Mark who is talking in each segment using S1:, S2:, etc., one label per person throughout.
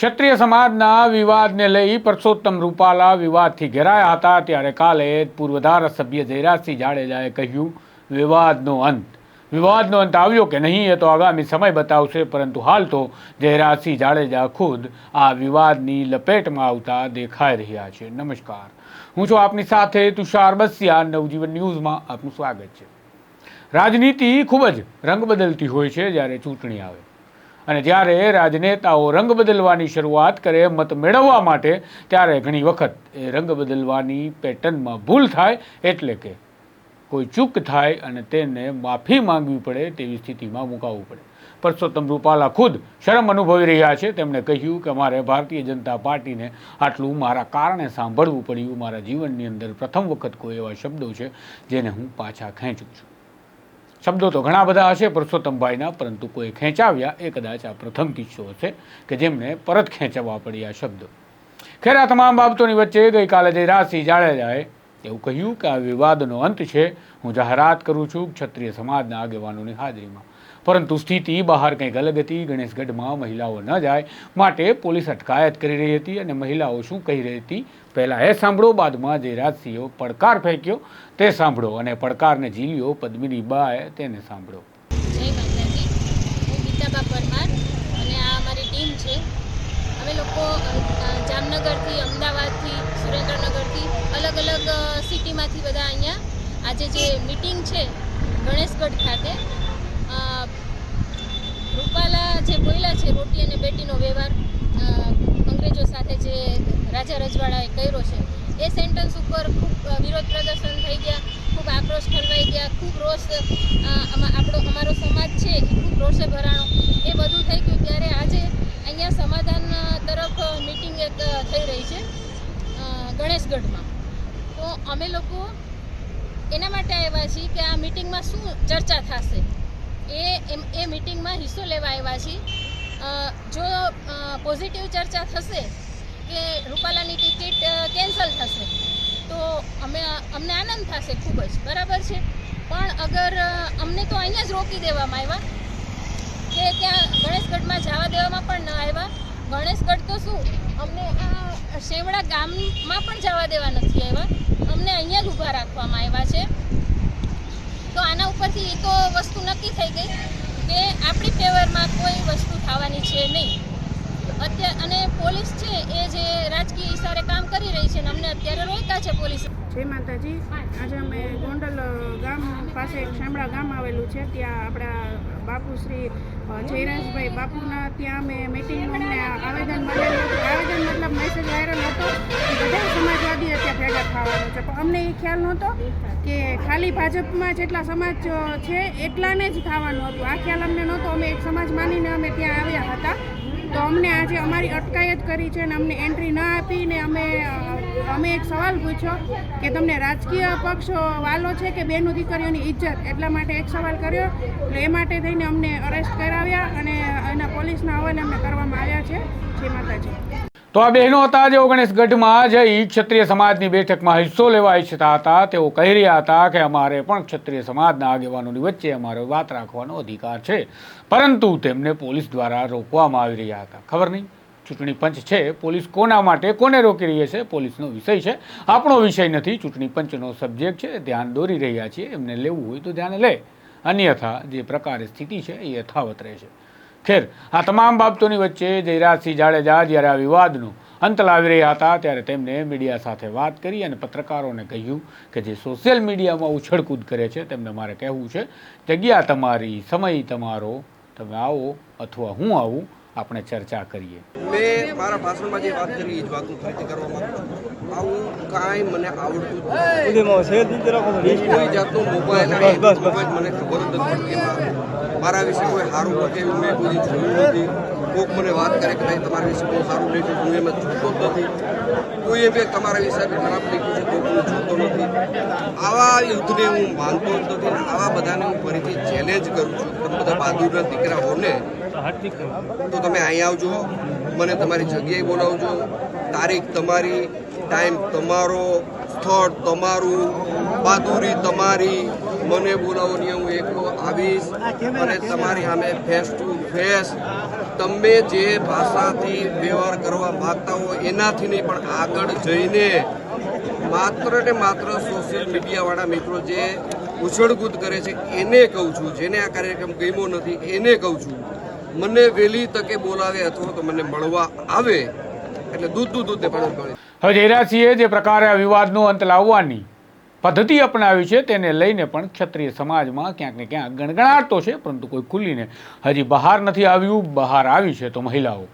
S1: ક્ષત્રિય સમાજના વિવાદને લઈ પરસોત્તમ રૂપાલા વિવાદથી ઘેરાયા હતા. ત્યારે કાલે પૂર્વ ધારાસભ્ય જયરાજસિંહ જાડેજાએ કહ્યું, વિવાદનો અંત. વિવાદનો અંત આવ્યો કે નહીં એ તો આગામી સમય બતાવશે, પરંતુ હાલ તો જયરાજસિંહ જાડેજા ખુદ આ વિવાદની લપેટમાં આવતા દેખાઈ રહ્યા છે. નમસ્કાર. હું છું આપની સાથે તુષાર બસિયા. નવજીવન ન્યૂઝમાં આપનું સ્વાગત છે. રાજનીતિ ખૂબ જ રંગ બદલતી હોય છે જ્યારે ચૂંટણી આવે. અને જ્યારે રાજનેતાઓ રંગ બદલવાની શરૂઆત કરે, મત મેળવવા માટે, ત્યારે ઘણી વખત એ રંગ બદલવાની પેટર્નમાં ભૂલ થાય એટલે કે કોઈ ચૂક થાય અને તેને માફી માંગવી પડે તેવી સ્થિતિમાં મુકાવવું પડે. પરસોત્તમ રૂપાલા ખુદ શરમ અનુભવી રહ્યા છે. તેમણે કહ્યું કે મારે ભારતીય જનતા પાર્ટીને આટલું મારા કારણે સાંભળવું પડ્યું. મારા જીવનની અંદર પ્રથમ વખત કોઈ એવા શબ્દો છે જેને હું પાછા ખેંચું છું. શબ્દો તો ઘણા બધા હશે પરસોત્તમભાઈના પરંતુ કોઈ ખેંચાવ્યા એ કદાચ આ પ્રથમ કિસ્સો હશે કે જેમણે પરત ખેંચવા પડ્યા શબ્દો. ખેર આ તમામ બાબતોની વચ્ચે ગઈકાલે જે રાશિ જાડેજાએ એવું કહ્યું કે આ વિવાદનો અંત છે. હું જાહેરાત કરું છું ક્ષત્રિય સમાજના આગેવાનોની હાજરીમાં. પરંતુ સ્થિતિ બહાર કંઈક અલગ હતી. ગણેશગઢમાં મહિલાઓ ન જાય માટે પોલીસ અટકાયત કરી રહી હતી અને મહિલાઓ શું કહી રહી હતી પહેલાં એ સાંભળો, બાદમાં જયરાજસિંહે પડકાર ફેંક્યો તે સાંભળો અને પડકારને ઝીલ્યો પદ્મિની બાએ તેને સાંભળો.
S2: જય માતાજી. પરમાર અને આ અમારી ટીમ છે. અમે લોકો જામનગરથી, અમદાવાદથી, સુરેન્દ્રનગરથી અલગ અલગ સિટીમાંથી બધા અહીંયા આજે જે મિટિંગ છે ગણેશગઢ ખાતે રૂપાલા જે બોલ્યા છે રોટી અને બેટીનો વ્યવહાર અંગ્રેજો સાથે જે રાજા રજવાડાએ કર્યો છે, એ સેન્ટન્સ ઉપર ખૂબ વિરોધ પ્રદર્શન થઈ ગયા, ખૂબ આક્રોશ ઠલવાઈ ગયા, ખૂબ રોષ આપણો, અમારો સમાજ છે, એ ખૂબ રોષે ભરાણો. એ બધું થઈ ગયું ત્યારે આજે અહીંયા સમાધાન તરફ મિટિંગ એક થઈ રહી છે ગણેશગઢમાં. તો અમે લોકો એના માટે આવ્યા છીએ કે આ મિટિંગમાં શું ચર્ચા થશે? એ એ મિટિંગમાં હિસ્સો લેવા આવ્યા છીએ. જો પોઝિટિવ ચર્ચા થશે કે રૂપાલાની ટિકિટ કેન્સલ થશે, તો અમે, અમને આનંદ થશે ખૂબ જ. બરાબર છે? પણ અગર અમને તો અહીંયા જ રોકી દેવામાં આવ્યા, કે ત્યાં ગણેશગઢમાં જવા દેવામાં પણ ન આવ્યા. ગણેશગઢ તો શું? અમને આ શેવડા ગામમાં પણ જવા દેવા નથી આવ્યા. અમને અહીંયા જ ઊભા રાખવામાં આવ્યા છે. તો આના ઉપરથી એ તો વસ્તુ નક્કી થઈ ગઈ કે આપણી ફેવરમાં કોઈ વસ્તુ થવાની છે નહીં. અત્યારે અને પોલીસ છે એ જે રાજકીય ઇશારે કામ કરી રહી છે ને અમને અત્યારે રોક્યા છે પોલીસ.
S3: જય માતાજી. આજે અમે ગોંડલ ગામ પાસે એક શામળા ગામ આવેલું છે. ત્યાં આપણા બાપુ શ્રી જયરાજભાઈ બાપુના ત્યાં અમે મિટિંગનું આવેદન આવેદન મતલબ છે. અમને એ ખ્યાલ નહોતો કે ખાલી ભાજપમાં જેટલા સમાજ છે એટલાને જ ખાવાનું હતું. આ ખ્યાલ અમને નહોતો. અમે એક સમાજ માનીને અમે ત્યાં આવ્યા હતા. તો અમને આજે અમારી અટકાયત કરી છે અને અમને એન્ટ્રી ન આપી ને અમે અમે એક સવાલ પૂછ્યો કે તમને રાજકીય પક્ષ વાલો છે કે બેનું દીકરીઓની ઇજ્જત? એટલા માટે એક સવાલ કર્યો. એટલે એ માટે થઈને અમને અરેસ્ટ કરાવ્યા અને એના પોલીસના હવાલે અમને કરવામાં આવ્યા છે. જય માતાજી.
S1: તો આ બહેનો હતા જે ગણેશગઢમાં જઈ ક્ષત્રિય સમાજની બેઠકમાં હિસ્સો લેવા ઈચ્છતા હતા. તેઓ કહી રહ્યા હતા કે અમારે પણ ક્ષત્રિય સમાજના આગેવાનોની વચ્ચે અમારો વાત રાખવાનો અધિકાર છે. પરંતુ તેમને પોલીસ દ્વારા રોકવામાં આવી રહ્યા હતા. ખબર નહીં? ચૂંટણી પંચ છે. પોલીસ કોના માટે કોને રોકી રહી છે? પોલીસનો વિષય છે. આપણો વિષય નથી. ચૂંટણી પંચનો સબ્જેક્ટ છે. ધ્યાન દોરી રહ્યા છીએ. એમને લેવું હોય તો ધ્યાને લે. અન્યથા જે પ્રકારે સ્થિતિ છે એ યથાવત રહેશે. ખેર આ તમામ બાબતોની વચ્ચે જયરાજસિંહ જાડેજા જ્યારે આ વિવાદનું અંત લાવી રહ્યા હતા ત્યારે તેમણે મીડિયા સાથે વાત કરી અને પત્રકારોને કહ્યું કે જે સોશિયલ મીડિયામાં ઉછળકૂદ કરે છે તેમને મારે કહેવું છે જગ્યા તમારી સમય તમારો તમે આવો અથવા હું આવું આપણે ચર્ચા કરીએ.
S4: મેં મારા ભાષણમાં જે વાત કરી એ જ વાતનું ફરીથી કરવા માંગુ આવું કાંઈ મને આવડતું કોઈ જાતનો મોબાઈલ મને ખબર જ નથી મારા વિશે કોઈ સારું નથી એવું મેં કોઈ જોયું નથી? કોઈક મને વાત કરે કે ભાઈ, તમારા વિશે બહુ સારું લખ્યું હું એમાં જોતો જ નથી કોઈએ બી તમારા વિશે ખરાબ લખ્યું છે તો હું જોતો નથી. આવા યુદ્ધને હું માનતો જ નથી આવા બધાને હું ફરીથી ચેલેન્જ કરું છું. તમે બધા બહાદુરના દીકરા હો ને તો તમે અહીં આવજો, મને તમારી જગ્યાએ બોલાવજો. તારીખ તમારી ટાઈમ તમારો, સ્થળ તમારું, બહાદુરી તમારી મને બોલાવો હું એકલો આવીશ અને તમારી સામે ફેસ ટુ ફેસ તમે જે ભાષાથી વ્યવહાર કરવા માંગતા હો, એનાથી નહીં, પણ આગળ જઈને માત્ર ને માત્ર સોશિયલ મીડિયાવાળા મિત્રો જે ઉછળકૂદ કરે છે, એને કહું છું, જેને આ કાર્યક્રમ ગમ્યો નથી, એને કહું છું, મને વહેલી તકે બોલાવે અથવા તો મને મળવા આવે. એટલે દૂધ દૂધ દૂધ
S1: હવે જયરાજસિંહે જે પ્રકારે આ વિવાદનો અંત લાવવાની પદ્ધતિ અપનાવી છે, તેને લઈને પણ ક્ષત્રિય સમાજમાં ક્યાંક ને ક્યાંક ગણગણાટ તો છે, પરંતુ કોઈ ખુલ્લીને હજી બહાર નથી આવ્યું, બહાર આવી છે તો મહિલાઓ.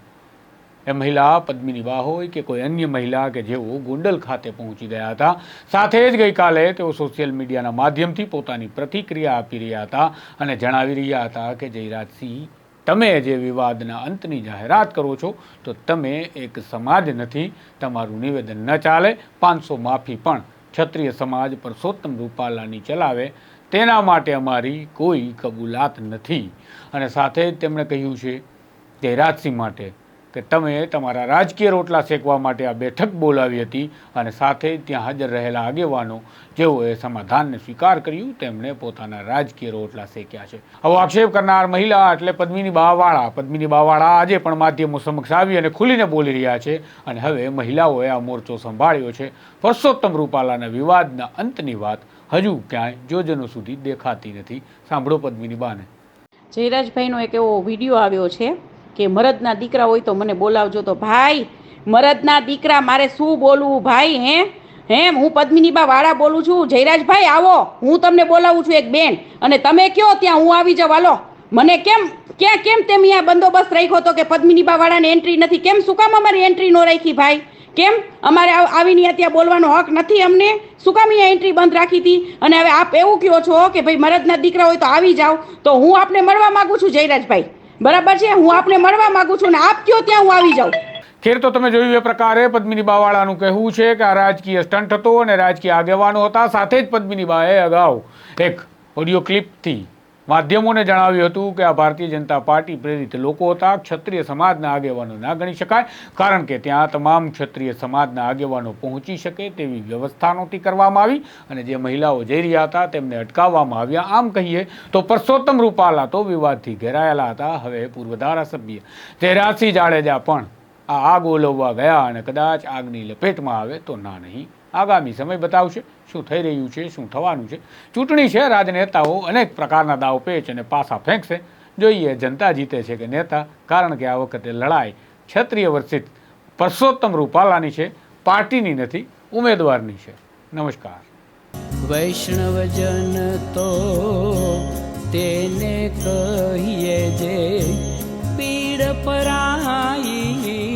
S1: એ મહિલા પદ્મિની બા હોય કે કોઈ અન્ય મહિલા કે જેઓ ગોંડલ ખાતે પહોંચી ગયા હતા, સાથે જ ગઈકાલે તેઓ સોશિયલ મીડિયાના માધ્યમથી પોતાની પ્રતિક્રિયા આપી રહ્યા હતા અને જણાવી રહ્યા હતા કે, જયરાજસિંહ, તમે જે વિવાદના અંતની જાહેરાત કરો છો, તો તમે એક સમાજ નથી, તમારું નિવેદન ન ચાલે, પાંચસો માફી પણ ક્ષત્રિય સમાજ પરસોત્તમ રૂપાલાની ચલાવે, તેના માટે અમારી કોઈ કબૂલાત નથી. અને સાથે જ તેમણે કહ્યું છે જયરાજસિંહ માટે કે તમે તમારા રાજકીય રોટલા શેકવા માટે આ બેઠક બોલાવી હતી અને સાથે ત્યાં હાજર રહેલા આગેવાનો જેઓએ સમાધાનને સ્વીકાર કર્યું, તેમણે પોતાના રાજકીય રોટલા શેક્યા છે. આવો આક્ષેપ કરનાર મહિલા એટલે પદ્મિની બાવાળા. પદ્મિની બાવાળા આજે પણ માધ્યમો સમક્ષ આવી અને ખુલીને બોલી રહ્યા છે અને હવે મહિલાઓએ આ મોરચો સંભાળ્યો છે. પરસોત્તમ રૂપાલાના વિવાદના અંતની વાત હજુ ક્યાંય જોજનો સુધી દેખાતી નથી. સાંભળો પદ્મિની બાને.
S5: જયરાજભાઈનો એક એવો વીડિયો આવ્યો છે. કે મરદના દીકરા હોય તો મને બોલાવજો. તો ભાઈ, મરદના દીકરા, મારે શું બોલવું? ભાઈ, હે? હેમ હું પદ્મિનીબા વાળા બોલું છું. જયરાજભાઈ, આવો. હું તમને બોલાવું છું એક બેન. અને તમે કયો? ત્યાં હું આવી જાવ હાલો. મને કેમ, ક્યાં, કેમ તેમ અહીંયા બંદોબસ્ત રાખ્યો હતો કે પદ્મિનીબા વાળાને એન્ટ્રી નથી? કેમ, શું કામ અમારી એન્ટ્રી ન રાખી ભાઈ? કેમ? અમારે આવ- આવીને ત્યાં બોલવાનો હક નથી અમને? શું કામ અહીંયા એન્ટ્રી બંધ રાખી હતી? અને હવે આપ એવું કહો છો કે ભાઈ મરદના દીકરા હોય તો આવી જાઓ. તો હું આપને મળવા માંગુ છું જયરાજભાઈ. બરાબર છે? હું આપને મળવા માંગુ છું ને આપ કયો ત્યાં હું આવી જાઉં.
S1: ખેર તો તમે જોયું એ પ્રકારે પદ્મિની બાવાળાનું કહેવું છે કે આ રાજકીય સ્ટન્ટ હતો અને રાજકીય આગેવાનો હતા, સાથે જ પદ્મિની બાએ અગાઉ એક ઓડિયો ક્લિપથી માધ્યમોને જણાવ્યું હતું કે આ ભારતીય જનતા પાર્ટી પ્રેરિત લોકો હતા. ક્ષત્રિય સમાજના આગેવાનો ના ગણી શકાય, કારણ કે ત્યાં તમામ ક્ષત્રિય સમાજના આગેવાનો પહોંચી શકે તેવી વ્યવસ્થા નહોતી કરવામાં આવી અને જે મહિલાઓ જઈ રહ્યા હતા તેમને અટકાવવામાં આવ્યા. આમ કહીએ તો પરસોત્તમ રૂપાલા તો વિવાદથી ઘેરાયેલા હતા. હવે પૂર્વ ધારાસભ્ય જયરાજસિંહ જાડેજા પણ આ આગ ઓલવવા ગયા અને કદાચ આગની લપેટમાં આવે તો ના નહીં. આગામી સમય બતાવશે શું થઈ રહ્યું છે, શું થવાનું છે. ચૂંટણી છે, રાજનેતાઓ અનેક પ્રકારના દાવ પેચ અને પાસા ફેંકશે. જોઈએ, જનતા જીતે છે કે નેતા, કારણ કે આ વખતે લડાઈ ક્ષત્રિય વર્ષિત પરસોત્તમ રૂપાલાની છે, પાર્ટીની નથી, ઉમેદવારની છે. નમસ્કાર.
S6: વૈષ્ણવજન તો તેને કહીએ જે પીડ પરાઈ